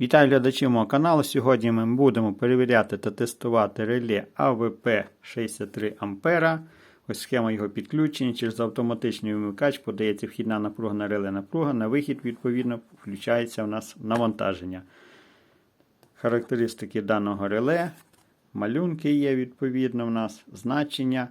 Вітаю глядачів мого каналу. Сьогодні ми будемо перевіряти та тестувати реле АВП 63 А. Ось схема його підключення. Через автоматичний вимикач подається вхідна напруга на реле напруга. На вихід, відповідно, включається у нас навантаження. Характеристики даного реле. Малюнки є, відповідно, у нас значення.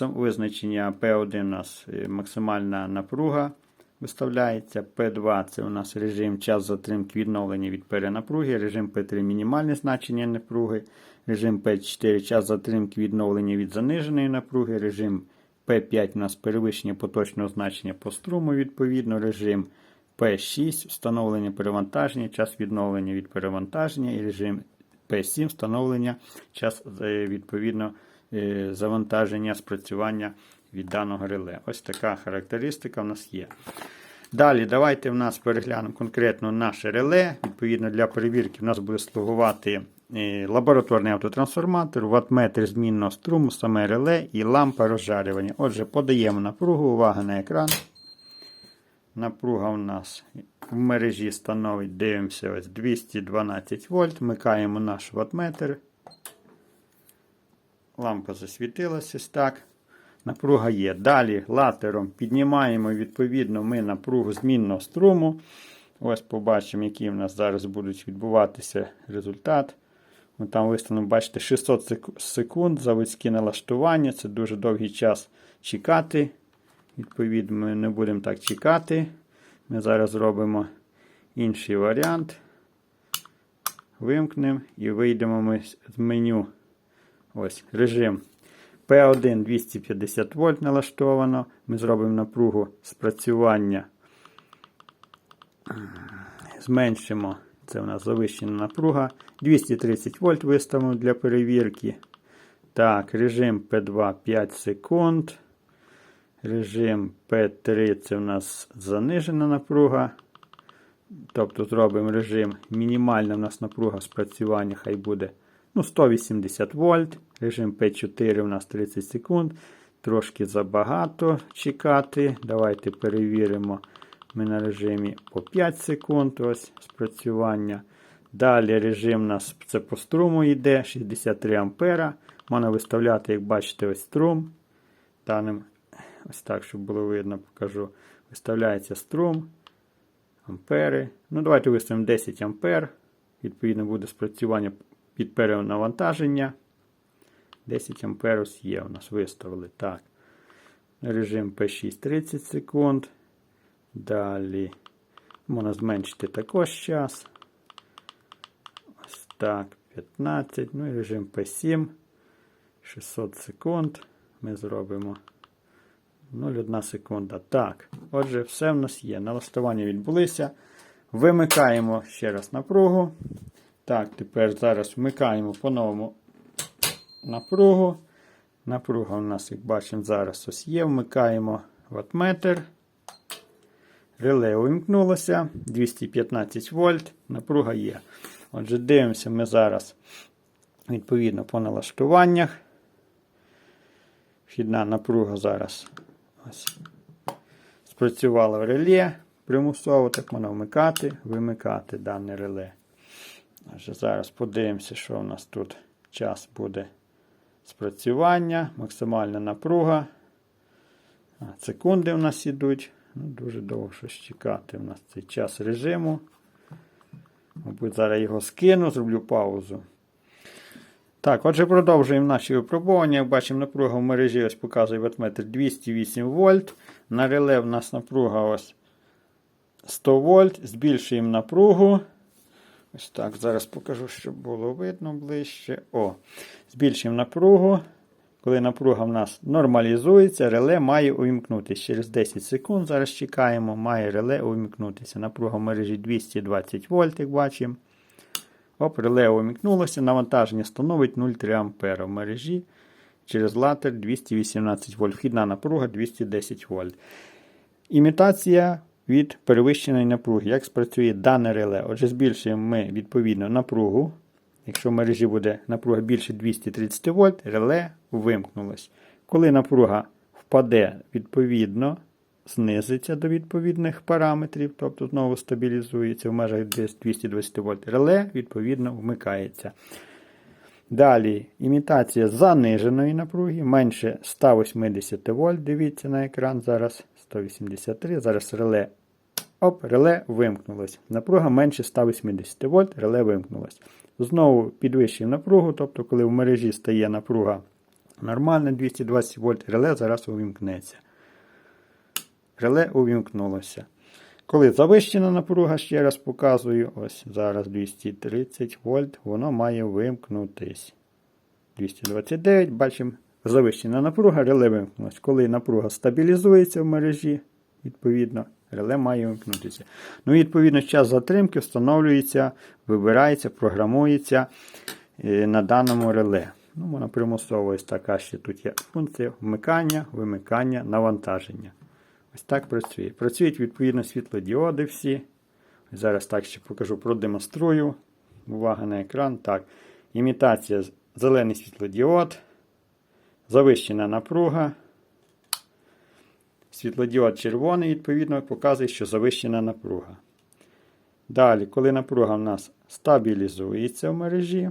Визначення P1 у нас максимальна напруга виставляється. P2 це у нас режим час затримки відновлення від перенапруги. Режим P3 мінімальне значення напруги. Режим P4 час затримки відновлення від заниженої напруги. Режим P5 у нас перевищення поточного значення по струму, відповідно. Режим P6 встановлення перевантаження, час відновлення від перевантаження. І режим P7 встановлення час е, відповідно е, завантаження спрацювання від даного реле. Ось така характеристика в нас є. Далі, давайте в нас переглянемо конкретно наше реле. Відповідно, для перевірки в нас буде слугувати е, лабораторний автотрансформатор, ватметр змінного струму, саме реле і лампа розжарювання. Отже, подаємо напругу, увага на екран. Напруга у нас в мережі становить, дивимося, ось 212 вольт. Вмикаємо наш ватметр. Лампа засвітилася так. Напруга є. Далі латером піднімаємо відповідно ми напругу змінного струму. Ось побачимо, які в нас зараз будуть відбуватися результат. Ми там виставлено, бачите, 600 секунд заводські налаштування. Це дуже довгий час чекати. Відповідно, ми не будемо так чекати. Ми зараз зробимо інший варіант. Вимкнемо і вийдемо ми з меню. Ось режим P1 250 вольт налаштовано. Ми зробимо напругу спрацювання. Зменшимо. Це у нас завищена напруга. 230 вольт виставимо для перевірки. Так, режим P2 5 секунд. Режим P3 це у нас занижена напруга. Тобто зробимо режим мінімальна у нас напруга спрацювання, хай буде ну, 180 вольт. Режим P4 у нас 30 секунд. Трошки забагато чекати. Давайте перевіримо. Ми на режимі по 5 секунд. Ось спрацювання. Далі режим у нас це по струму йде 63 ампера. Можна виставляти, як бачите, ось струм. Даним, ось так, щоб було видно, покажу. Виставляється струм. Ампери. Ну, давайте виставимо 10 ампер. Відповідно, буде спрацювання під перенавантаження. 10 амперос є. У нас виставили. Так. Режим P6 30 секунд. Далі можна зменшити також час. Ось так. 15. Ну і режим P7. 600 секунд. Ми зробимо 0,1 секунда. Так. Отже, все в нас є. Налаштування відбулися. Вимикаємо ще раз напругу. Так, тепер зараз вмикаємо по-новому напругу. Напруга у нас, як бачимо, зараз ось є. Вмикаємо ватметр. Реле увімкнулося. 215 вольт. Напруга є. Отже, дивимося ми зараз відповідно по налаштуваннях. Вхідна напруга зараз ось спрацювала в реле. Примусово так можна вмикати, вимикати дане реле. Отже, Зараз подивимося, що у нас тут час буде спрацювання, максимальна напруга. Секунди у нас йдуть. Ну, Дуже довго щось чекати. У нас цей час режиму. Мабуть, зараз його скину, зроблю паузу. Так, отже, продовжуємо наші випробування. Як бачимо, напруга в мережі ось показує ватметр 208 вольт. На реле в нас напруга ось 100 вольт. Збільшуємо напругу. Ось так, зараз покажу, щоб було видно ближче. О, Збільшуємо напругу. Коли напруга в нас нормалізується, реле має увімкнутися. Через 10 секунд зараз чекаємо, має реле увімкнутися. Напруга в мережі 220 вольт, як бачимо. Оп, реле увімкнулося. Навантаження становить 0,3 А в мережі. Через латер 218 вольт. Вхідна напруга 210 вольт. Імітація від перевищеної напруги. Як спрацює дане реле? Отже, збільшуємо ми відповідно напругу. Якщо в мережі буде напруга більше 230 вольт, реле вимкнулось. Коли напруга впаде відповідно знизиться до відповідних параметрів, тобто знову стабілізується в межах 220 вольт. Реле, відповідно, вмикається. Далі імітація заниженої напруги, менше 180 вольт. Дивіться на екран. Зараз 183. Зараз реле. Оп, реле вимкнулось. Напруга менше 180 вольт, реле вимкнулось. Знову підвищуємо напругу, тобто, коли в мережі стає напруга нормальна 220 вольт, реле зараз увімкнеться. Реле увімкнулося. Коли завищена напруга, ще раз показую, ось зараз 230 вольт, воно має вимкнутись. 229, бачимо, завищена напруга, реле вимкнулось. Коли напруга стабілізується в мережі, відповідно, реле має вимкнутися. Ну, відповідно, час затримки встановлюється, вибирається, програмується е, на даному реле. Ну, вона примусово ось така ще тут є функція вмикання, вимикання, навантаження. Ось так працює. Працюють відповідно світлодіоди всі. Зараз так ще покажу, продемонструю. Увага на екран. Так. Імітація зелений світлодіод. Завищена напруга. Світлодіод червоний, відповідно, показує, що завищена напруга. Далі, коли напруга в нас стабілізується в мережі,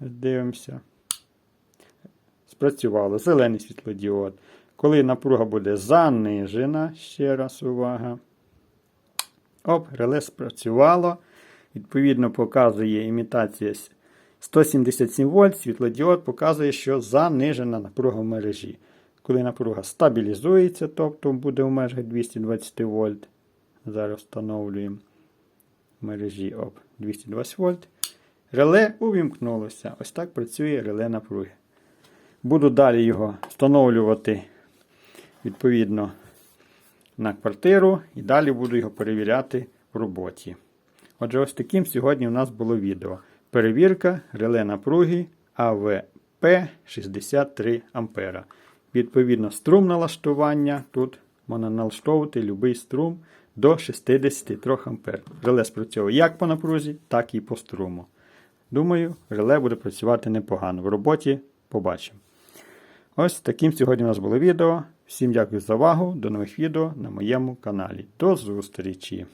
дивимося. Спрацювало зелений світлодіод. Коли напруга буде занижена, ще раз увага. Оп, реле спрацювало. Відповідно, показує імітація 177 вольт, світлодіод показує, що занижена напруга в мережі. Коли напруга стабілізується, тобто буде в межах 220 вольт. Зараз встановлюємо в мережі оп, 220 вольт. Реле увімкнулося. Ось так працює реле напруги. Буду далі його встановлювати відповідно на квартиру і далі буду його перевіряти в роботі. Отже, ось таким сьогодні у нас було відео. Перевірка реле напруги АВП63 А. Відповідно, струм налаштування. Тут можна налаштовувати будь-який струм до 63 А. Реле спрацьовує як по напрузі, так і по струму. Думаю, реле буде працювати непогано. В роботі побачимо. Ось таким сьогодні у нас було відео. Всім дякую за увагу. До нових відео на моєму каналі. До зустрічі!